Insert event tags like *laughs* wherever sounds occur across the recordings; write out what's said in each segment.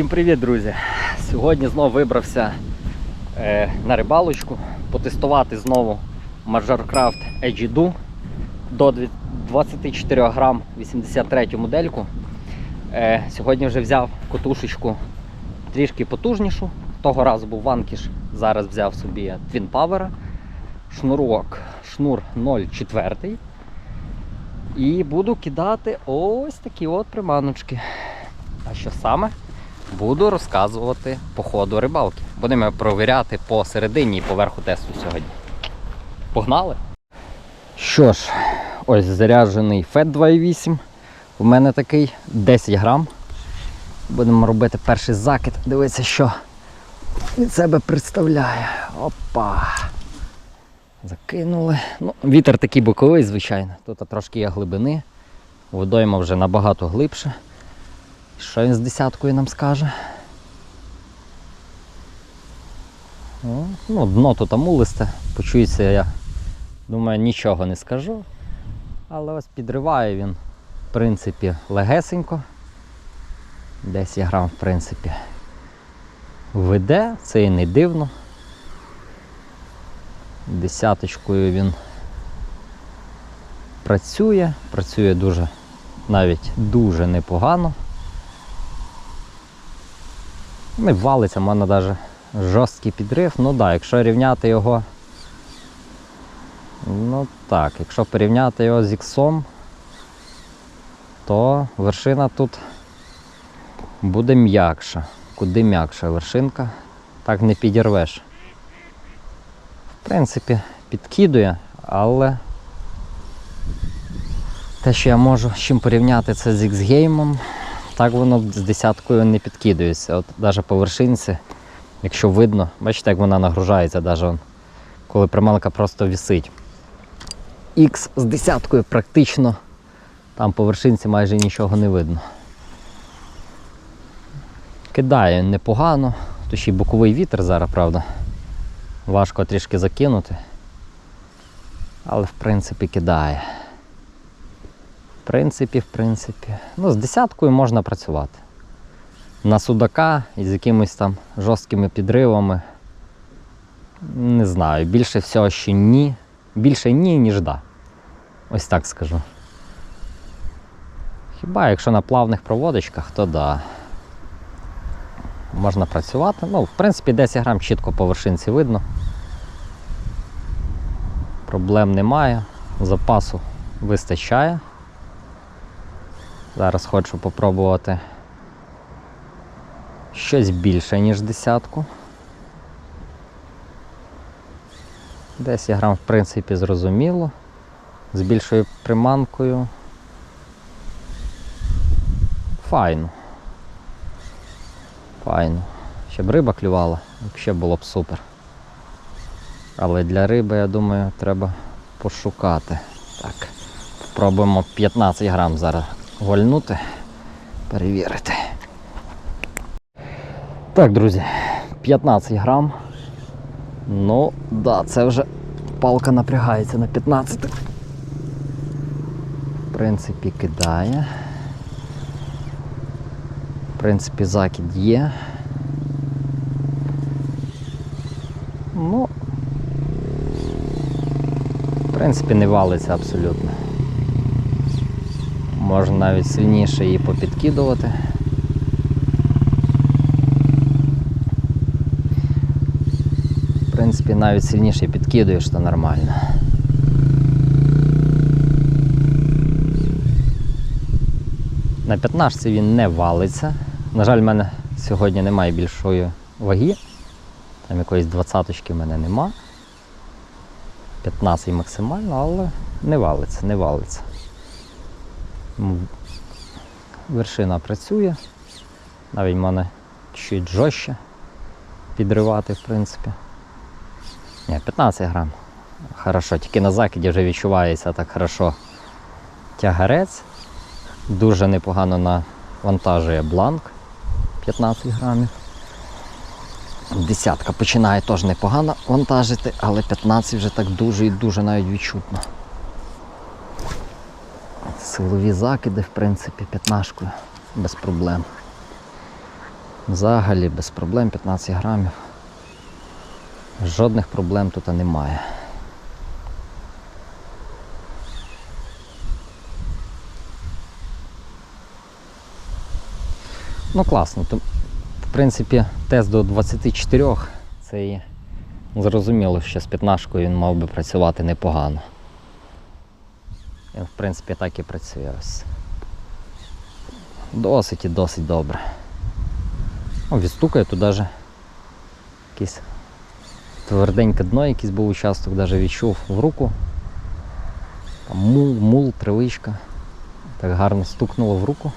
Всім привіт, друзі! Сьогодні знову вибрався е, на рибалочку потестувати знову Majorcraft Ejidu до 24 грам 83 модельку. Е, сьогодні вже взяв котушечку трішки потужнішу. Того разу був ванкіш, зараз взяв собі Twin Power. Шнурок, шнур 0,4. І буду кидати ось такі от приманочки. А що саме? Буду розказувати по ходу рибалки. Будемо перевіряти по середині і поверху тесту сьогодні. Погнали! Що ж, ось заряджений FET 2.8. У мене такий 10 грам. Будемо робити перший закид. Дивіться, що від себе представляє. Опа! Закинули. Ну, вітер такий боковий, звичайно. Тут трошки є глибини. Водойма вже набагато глибше. Що він з десяткою нам скаже? Ну, дно тут амулисте. Почується, я думаю, нічого не скажу. Але ось підриває він, в принципі, легесенько. 10 грам, в принципі, веде, це і не дивно. Десяточкою він працює, працює дуже, навіть дуже непогано. Не валиться, в мене навіть жорсткий підрив. Ну так, якщо рівняти його. Ну так, якщо порівняти його з іксом, то вершина тут буде м'якша. Куди м'якша вершинка, так не підірвеш. В принципі, підкидує, але те, що я можу з чим порівняти це з X-геймом, так воно з десяткою не підкидується. От навіть по вершинці, якщо видно, бачите, як вона нагружається, навіть коли приманка просто висить. X з десяткою практично там по вершинці майже нічого не видно. Кидає непогано, то ще й боковий вітер зараз, правда. Важко трішки закинути. Але в принципі кидає. В принципі, в принципі. Ну, з десяткою можна працювати. На судака із якимись там жорсткими підривами. Не знаю, більше всього ще ні. Більше ні, ніж да. Ось так скажу. Хіба якщо на плавних проводочках, то да. Можна працювати. Ну, в принципі, 10 грам чітко по вершинці видно. Проблем немає. Запасу вистачає. Зараз хочу попробувати щось більше, ніж десятку. 10 грам, в принципі, зрозуміло. З більшою приманкою. Файно. Файно. Ще б риба клювала, взагалі було б супер. Але для риби, я думаю, треба пошукати. Так, спробуємо 15 грам зараз вольнути, перевірити. Так, друзі, 15 грам. Ну, да, це вже палка напрягається на 15. В принципі, кидає. В принципі, закид є. Ну, в принципі, не валиться абсолютно. Можна навіть сильніше її попідкидувати. В принципі, навіть сильніше підкидуєш, то нормально. На 15 він не валиться. На жаль, в мене сьогодні немає більшої ваги. Там якоїсь двадцяточки в мене нема. 15 максимально, але не валиться, не валиться. Вершина працює. Навіть в мене чуть жорстче підривати, в принципі. Ні, 15 грам. Хорошо, тільки на закиді вже відчувається так хорошо тягарець. Дуже непогано навантажує бланк 15 грамів. Десятка починає теж непогано вантажити, але 15 вже так дуже і дуже навіть відчутно. Силові закиди, в принципі, п'ятнашкою без проблем. Взагалі без проблем 15 грамів. Жодних проблем тут немає. Ну класно. В принципі, тест до 24 це і зрозуміло, що з п'ятнашкою він мав би працювати непогано. Він, в принципі, так і працює ось. Досить і досить добре. О, відстукає тут навіть якийсь тверденьке дно, якийсь був участок, навіть відчув в руку. Там мул, мул, травичка. Так гарно стукнуло в руку.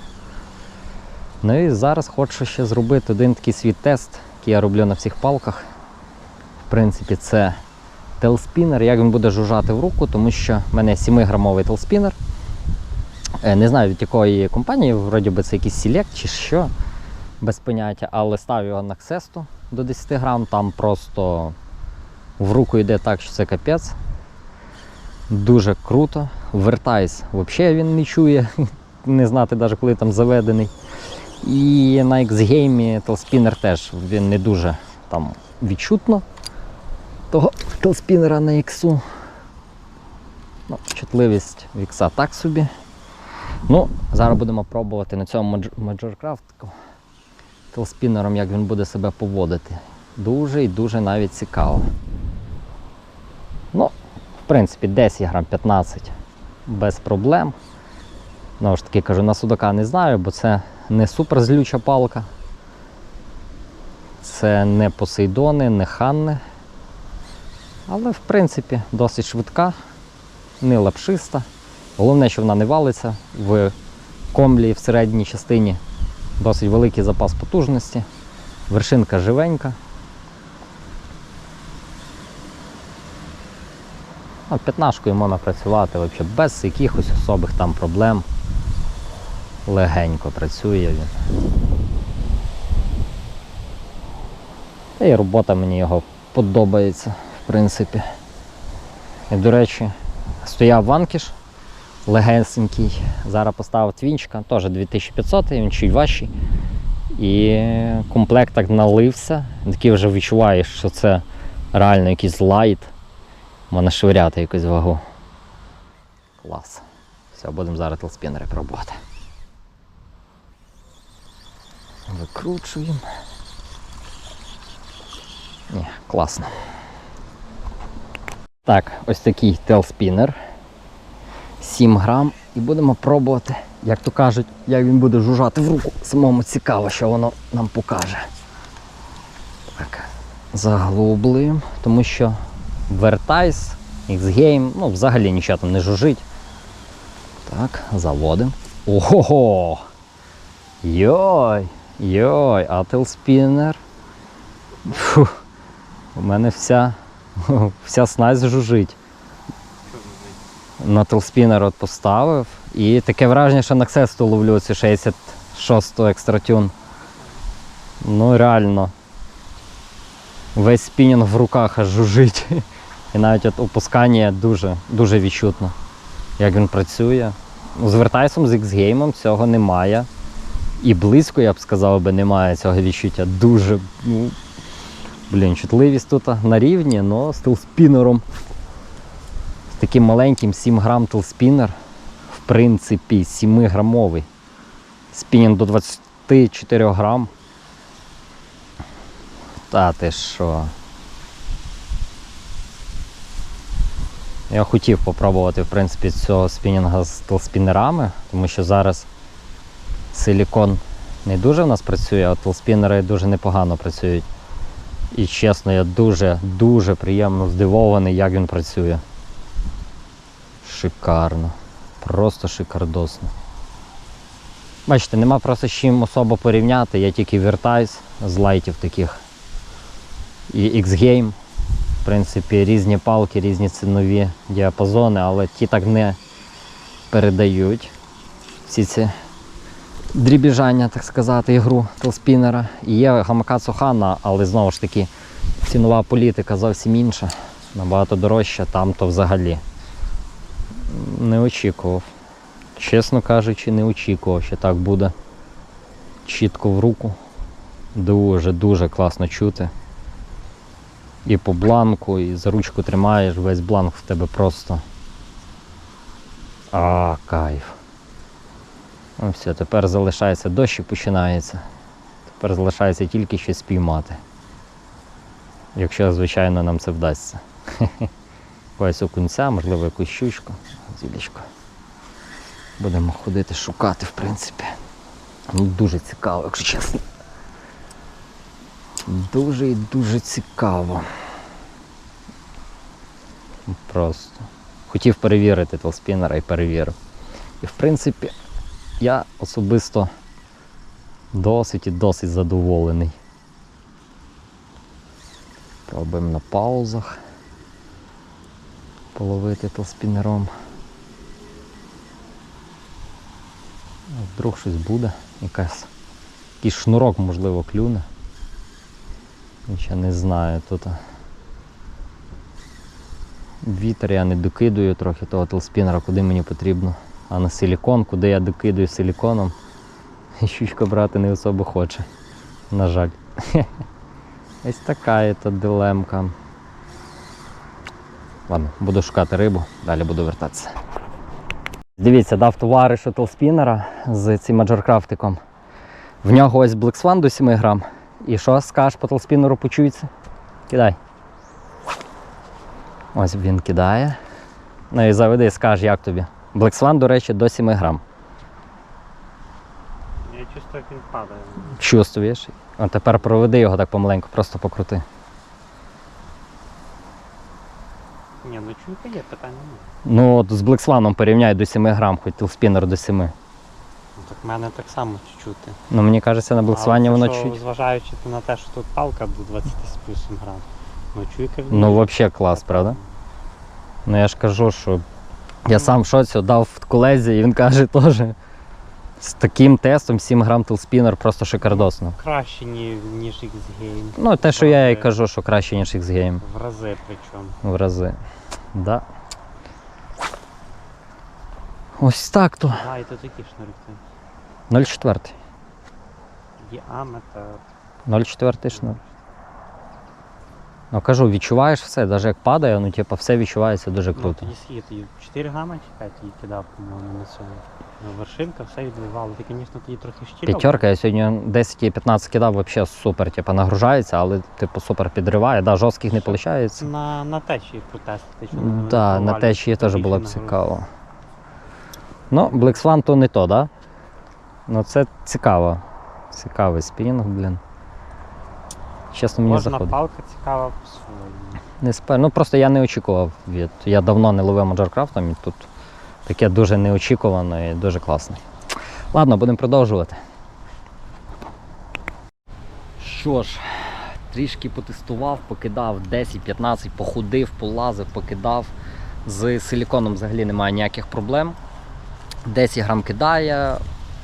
Ну і зараз хочу ще зробити один такий свій тест, який я роблю на всіх палках. В принципі, це телспінер, як він буде жужжати в руку, тому що в мене 7-грамовий телспінер. Е, Не знаю від якої компанії, вроді би це якийсь Select чи що, без поняття, але ставив його на Xesto до 10 грам, там просто в руку йде так, що це капець. Дуже круто. Вертайс взагалі він не чує, *laughs* не знати навіть коли там заведений. І на X-Game телспінер теж він не дуже там відчутно того телспінера на X. Ну, чутливість вікса так собі. Ну, зараз будемо пробувати на цьому Majorcraft телспінером, як він буде себе поводити. Дуже і дуже навіть цікаво. Ну, в принципі, 10 грам 15 без проблем. Знову ж таки кажу, на судака не знаю, бо це не суперзлюча палка. Це не посейдони, не ханни. Але в принципі досить швидка, не лапшиста. Головне, що вона не валиться в комлі в середній частині. Досить великий запас потужності. Вершинка живенька. А п'ятнашкою можна працювати взагалі без якихось особих там проблем. Легенько працює він. Та і робота мені його подобається, в принципі. І, до речі, стояв ванкіш легенький. Зараз поставив твінчика, теж 2500, він чуть важчий. І комплект так налився. Такий вже відчуваєш, що це реально якийсь лайт. Можна швиряти якусь вагу. Клас. Все, будемо зараз телспінери пробувати. Викручуємо. Ні, класно. Так, ось такий телспінер. 7 грам. І будемо пробувати, як то кажуть, як він буде жужжати в руку. Самому цікаво, що воно нам покаже. Так, заглублюємо, тому що Vertice, X-Game, ну взагалі нічого там не жужить. Так, заводимо. Ого! Йой! Йой, а телспінер. У мене вся, *laughs* вся снасть жужить. На телспінер от поставив. І таке враження, що на Xesto ловлю цю 66 екстратюн. Ну реально. Весь спінінг в руках аж жужить. І навіть от опускання дуже, дуже відчутно, як він працює. Ну, З Вертайсом, з X-Game цього немає. І близько, я б сказав, би, немає цього відчуття. Дуже, ну, блін, чутливість тут на рівні, але з телспінером. З таким маленьким 7 грам телспінер, в принципі, 7-грамовий. Спінінг до 24 грам. Та ти що? Я хотів попробувати, в принципі, цього спінінга з телспінерами, тому що зараз силікон не дуже в нас працює, а телспінери дуже непогано працюють. І чесно, я дуже-дуже приємно здивований, як він працює. Шикарно. Просто шикардосно. Бачите, нема просто з чим особо порівняти, є тільки Vertice з лайтів таких. І X-Game. В принципі, різні палки, різні цінові діапазони, але ті так не передають всі ці дрібіжання, так сказати, ігру телспінера. І є Гамакацу Хана, але знову ж таки цінова політика зовсім інша, набагато дорожча, там то взагалі. Не очікував. Чесно кажучи, не очікував, що так буде чітко в руку. Дуже-дуже класно чути. І по бланку, і за ручку тримаєш, весь бланк в тебе просто. А, кайф. Ну все, тепер залишається дощ і починається. Тепер залишається тільки щось спіймати. Якщо, звичайно, нам це вдасться. *laughs* Якогось окунця, можливо, якусь щучку, зілечко. Будемо ходити шукати, в принципі. Ну, дуже цікаво, якщо чесно. Дуже і дуже цікаво. Просто. Хотів перевірити телспінера і перевірив. І в принципі, я особисто досить і досить задоволений. Пробуємо на паузах половити телспінером. А Вдруг щось буде, якась, якийсь шнурок, можливо, клюне. Я не знаю тут. Вітер я не докидую трохи того телспінера, куди мені потрібно. А на силікон, куди я докидую силіконом, щучка брати не особо хоче. На жаль. *laughs* Ось така то дилемка. Ладно, буду шукати рибу, далі буду вертатися. Дивіться, дав товаришу телспінера з цим маджоркрафтиком. В нього ось Swan до 7 грам. І що скажеш по телспінеру почується? Кидай. Ось він кидає. Ну і заведи, скаж, як тобі. Swan, до речі, до 7 грам. Я чувствую, як він падає. Чувствуєш? А тепер проведи його так помаленьку, просто покрути. Ні, ну чуйка є, питання немає. Ну от з Black Swan порівняй до 7 грам, хоч телспінер до 7. Ну, так в мене так само чути. Ну мені кажеться, на Swan воно чуть. Зважаючи на те, що тут палка до 20 з плюсом грам. Ну чуйка Ну взагалі клас, правда? Ну я ж кажу, що я сам в шоці дав в колезі, і він каже теж. З таким тестом 7 грам телспінер просто шикардосно. Краще, ні- ніж X-Game. Ну, те, що я і кажу, що краще, ніж X-Game. В рази причому. В рази. Да. Ось так то. А, і тут такі шнурки. 0,4. Діаметр. 0,4 шнур. Ну кажу, відчуваєш все, навіть як падає, ну типу, все відчувається дуже Ну, круто. тоді скільки тоді 4 грама чи 5 її кидав, по-моєму, на. Ну, вершинка все відбивало. Ти, звісно, тоді трохи щільно. П'ятерка, я сьогодні 10 і 15 кидав, взагалі супер, типу, нагружається, але типу супер підриває. Да, жорстких не виходить. На, на течії протестити. Так, на течії теж було б цікаво. Ну, Black Swan то не то, да? Ну це цікаво. Цікавий спінінг, блін. Чесно, мені Кожна заходить. палка цікава по-своєму. Не спер... Ну просто я не очікував від. Я давно не ловив маджоркрафтом і тут таке дуже неочікувано і дуже класно. Ладно, будемо продовжувати. Що ж, трішки потестував, покидав 10-15, походив, полазив, покидав. З силіконом взагалі немає ніяких проблем. 10 грам кидає,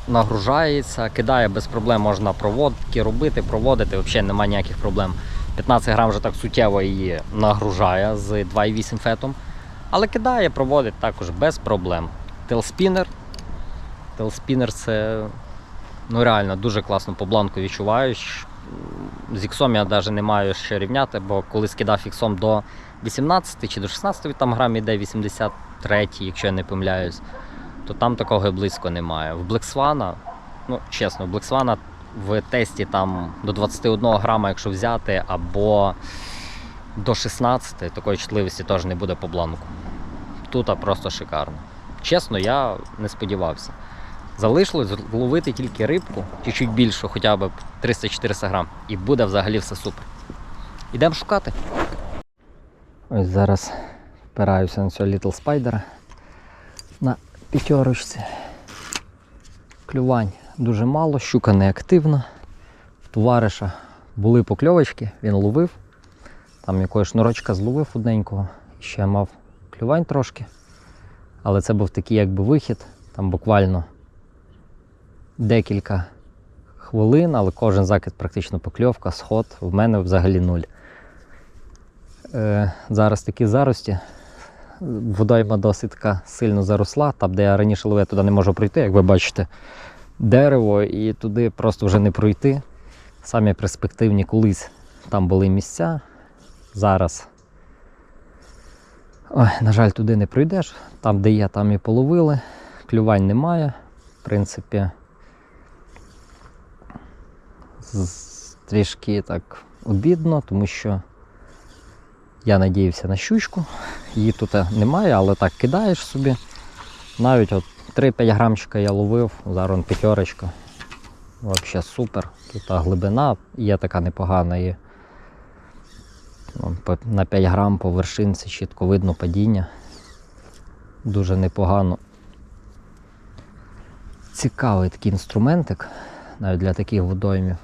нагружається, кидає без проблем, можна проводки робити, проводити, взагалі немає ніяких проблем. 15 грам вже так суттєво її нагружає з 2,8 фетом. Але кидає, проводить також без проблем. Телспінер. Телспінер це ну, реально дуже класно по бланку відчуваєш. З іксом я навіть не маю що рівняти, бо коли скидав іксом до 18 чи до 16 там грам іде 83, якщо я не помиляюсь, то там такого і близько немає. В Swan, ну чесно, в Swan в тесті там до 21 грама, якщо взяти, або до 16, такої чутливості теж не буде по бланку. Тут просто шикарно. Чесно, я не сподівався. Залишилось ловити тільки рибку, чуть-чуть більше, хоча б 300-400 грам, і буде взагалі все супер. Ідемо шукати. Ось зараз впираюся на цього Little Spider п'ятерочці. Клювань дуже мало, щука не активна. В товариша були покльовочки, він ловив. Там якогось шнурочка зловив одненького, ще мав клювань трошки. Але це був такий якби вихід, там буквально декілька хвилин, але кожен закид практично покльовка, сход, в мене взагалі нуль. Е, зараз такі зарості. Водойма досить така сильно заросла. Там, де я раніше ловив, туди не можу пройти, як ви бачите, дерево, і туди просто вже не пройти. Самі перспективні колись там були місця. Зараз. Ой, на жаль, туди не пройдеш. Там, де є, там і половили. Клювань немає. В принципі, трішки так обідно, тому що я надіявся на щучку. Її тут немає, але так кидаєш собі. Навіть от 3-5 грамчика я ловив, зараз п'ятерочка. Взагалі супер. Тут глибина є така непогана. І, на 5 грам по вершинці чітко видно падіння. Дуже непогано. Цікавий такий інструментик, навіть для таких водоймів.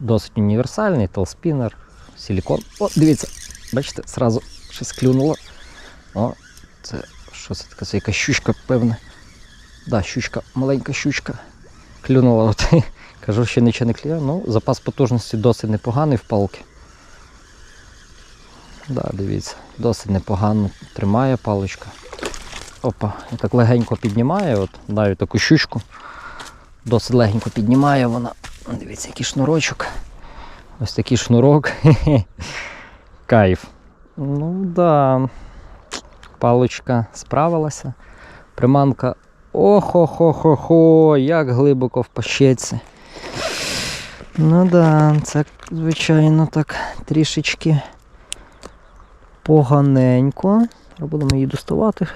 Досить універсальний, толспінер, силікон. О, дивіться, бачите, зразу щось клюнуло. О, це що це таке? Це якась щучка, певне. Да, щучка, маленька щучка. Клюнула. От. *laughs* Кажу, що нічого не клює. Ну, запас потужності досить непоганий в палки. Да, дивіться, досить непогано тримає паличка. Опа, і так легенько піднімає, от навіть таку щучку. Досить легенько піднімає вона. Дивіться, який шнурочок. Ось такий шнурок. *laughs* Кайф. Ну да. Паличка справилася. Приманка. Охо-хо-хо-хо, як глибоко в пащеці. Ну да, це, звичайно, так трішечки поганенько. Будемо її доставати,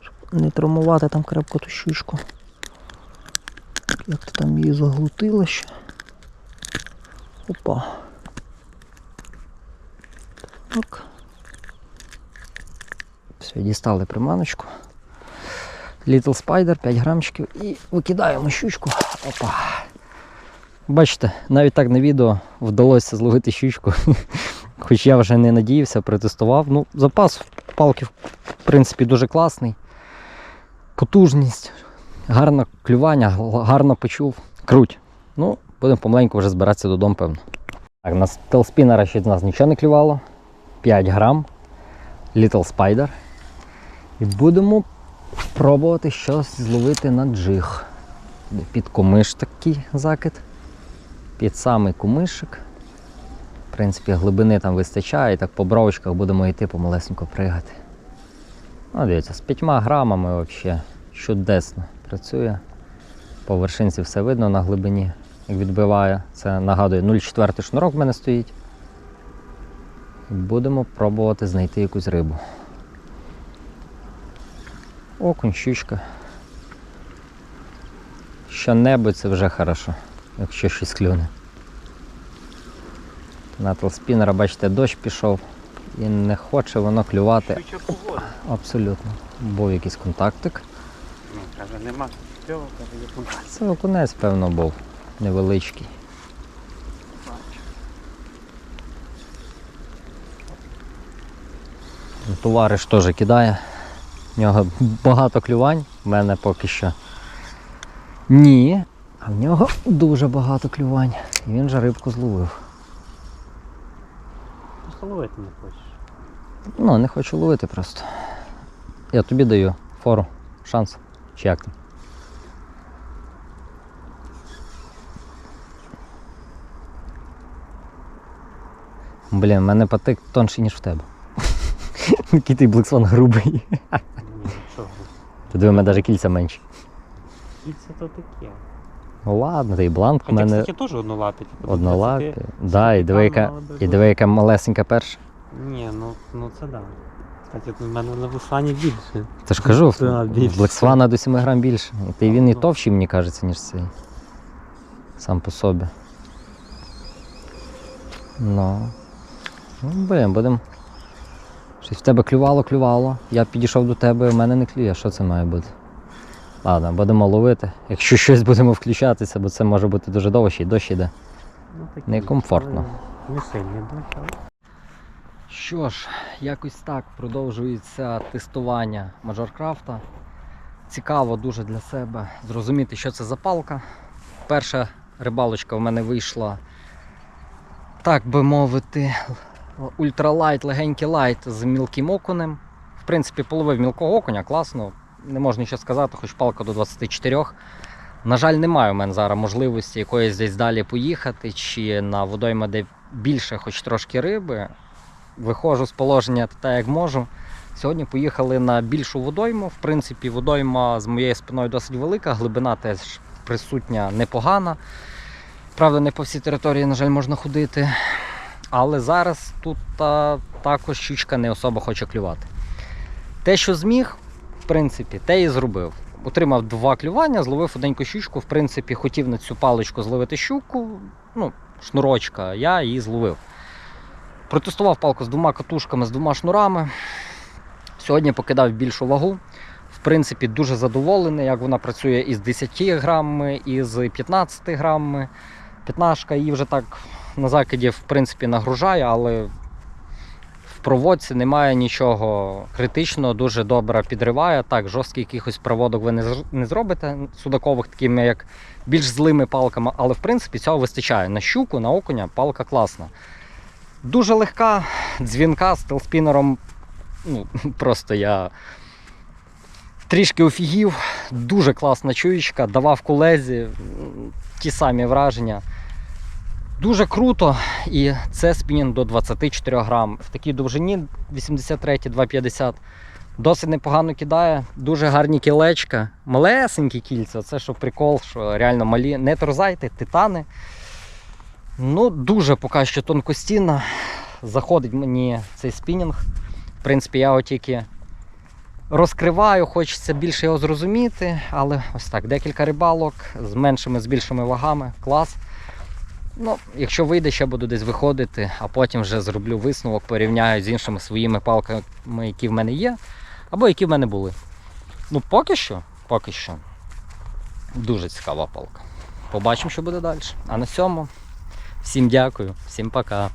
щоб не травмувати там крепко ту щучку. Як то там її заглутило ще. Опа. Так. Все, дістали приманочку. Little Spider 5 грамчиків і викидаємо щучку. Опа. Бачите, навіть так на відео вдалося зловити щучку. *laughs* Хоч я вже не надіявся, протестував. Ну, запас палки, в принципі, дуже класний. Потужність, гарне клювання, гарно почув. Круть. Ну, будемо помаленьку вже збиратися додому, певно. Так, на телспінера ще з нас нічого не клювало. 5 грам. Little Spider. І будемо пробувати щось зловити на джиг. Під комиш такий закид. Під самий кумишик. В принципі, глибини там вистачає, і так по бровочках будемо йти помалесенько пригати. Ну, дивіться, з 5 грамами взагалі чудесно працює. По вершинці все видно на глибині, як відбиває. Це нагадує 0,4 шнурок в мене стоїть. Будемо пробувати знайти якусь рибу. Окунь, щучка. Що-небудь це вже хорошо, якщо щось клюне. На телспінера, бачите, дощ пішов і не хоче воно клювати абсолютно. Був якийсь контактик. Ну, каже, нема. Це окунець, певно, був невеличкий. Товариш теж кидає. В нього багато клювань, в мене поки що ні. А в нього дуже багато клювань. І він же рибку зловив. Просто ловити не хочеш. Ну, не хочу ловити просто. Я тобі даю фору, шанс. Чи як там? Блін, в мене патик тонший, ніж в тебе. *laughs* Який ти блексван грубий. Чого? Ти диви, у мене навіть кільця менші. Кільця то таке. Ну ладно, та і бланк у Хоча, мене кстати, теж однолапі. Типу, однолапі. це Да, і диви, яка, і диви, яка малесенька перша. Ні, ну, ну це да. Кстати, в мене на вусані більше. Це ж кажу, в Да, більше. Блексвана до 7 грам більше. І ти він і Ну. товщий, мені кажеться, ніж цей. Сам по собі. Ну. Ну, блін, будемо. Щось в тебе клювало, клювало. Я підійшов до тебе, в мене не клює. Що це має бути? Ладно, будемо ловити. Якщо щось будемо включатися, бо це може бути дуже довго, ще й дощ іде. Ну, такі, Некомфортно. Не сильний дощ, але Що ж, якось так продовжується тестування Мажоркрафта. Цікаво дуже для себе зрозуміти, що це за палка. Перша рибалочка в мене вийшла, так би мовити, ультралайт, легенький лайт з мілким окунем. В принципі, половив мілкого окуня, класно. Не можна нічого сказати, хоч палка до 24. На жаль, немає у мене зараз можливості якоїсь десь далі поїхати, чи на водойма, де більше, хоч трошки риби. Виходжу з положення так, як можу. Сьогодні поїхали на більшу водойму. В принципі, водойма з моєю спиною досить велика, глибина теж присутня непогана. Правда, не по всій території, на жаль, можна ходити. Але зараз тут а, також щучка не особо хоче клювати. Те, що зміг, в принципі, те і зробив. Отримав два клювання, зловив одненьку щучку. В принципі, хотів на цю паличку зловити щуку, ну, шнурочка, я її зловив. Протестував палку з двома катушками, з двома шнурами. Сьогодні покидав більшу вагу. В принципі, дуже задоволений, як вона працює із 10 грамами, із 15 грамами. П'ятнашка її вже так на закиді в принципі нагружає, але в проводці немає нічого критичного, дуже добре підриває. Так, жорстких якихось проводок ви не, зробите судакових, такими як більш злими палками, але в принципі цього вистачає. На щуку, на окуня палка класна. Дуже легка, дзвінка з телспінером. Ну, *laughs* просто я трішки офігів, дуже класна чуєчка, давав колезі ті самі враження. Дуже круто, і це спінінг до 24 грам. В такій довжині 83-250. Досить непогано кидає, дуже гарні кілечка, малесенькі кільця. Це що прикол, що реально малі. Не торзайте, титани. Ну, дуже поки що тонкостінно. Заходить мені цей спінінг. В принципі, я його тільки розкриваю, хочеться більше його зрозуміти, але ось так, декілька рибалок з меншими, з більшими вагами. Клас. Ну, якщо вийде, ще буду десь виходити, а потім вже зроблю висновок, порівняю з іншими своїми палками, які в мене є, або які в мене були. Ну, поки що, поки що. Дуже цікава палка. Побачимо, що буде далі. А на цьому всім дякую, всім пока.